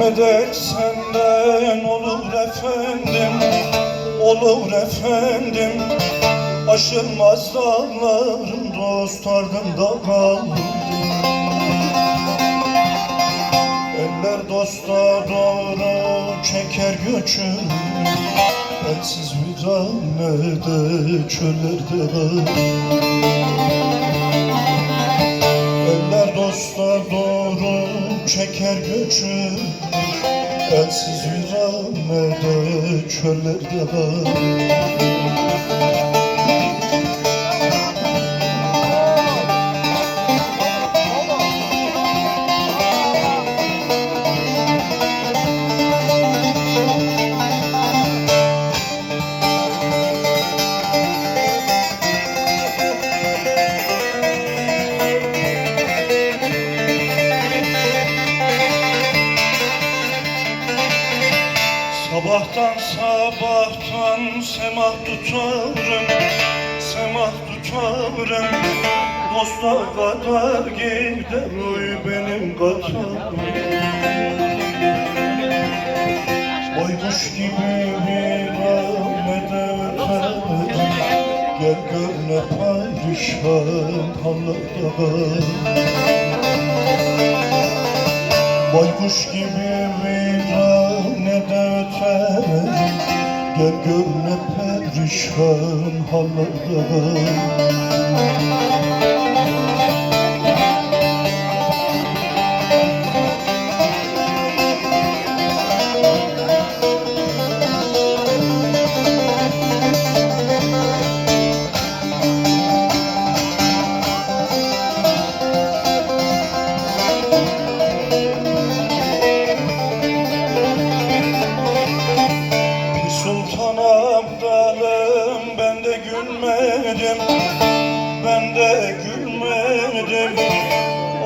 Medet senden olur efendim Olur efendim. Aşılmaz dağlarım dost ardında kaldım Eller dosta doğru çeker göçür Elsiz viranede çöllerde kaldım Eller dosta doğru çeker göçü Elsiz viranede çöllerde kaldım Sabahtan sabahtan semah tutarım Semah tutarım. Dosta kadar gider uy benim kadar Baykuş gibi viranede öterim Gel gör ne perişan hallarda Baykuş gibi Gel gör ne perişan hallarda abdalım ben de gülmedim Ben de gülmedim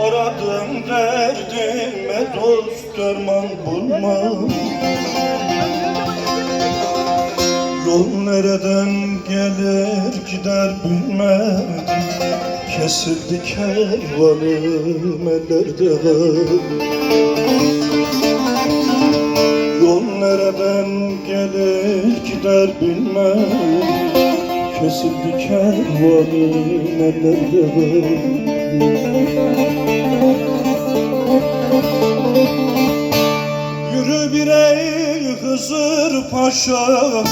Aradım derdime dost derman bulmam. Yol nereden gelir gider bilmem. Kesildi kervanım ellerde nereden gelir gider bilmem. Kesildi kervanım ellerde Yürü birey Hızır Paşa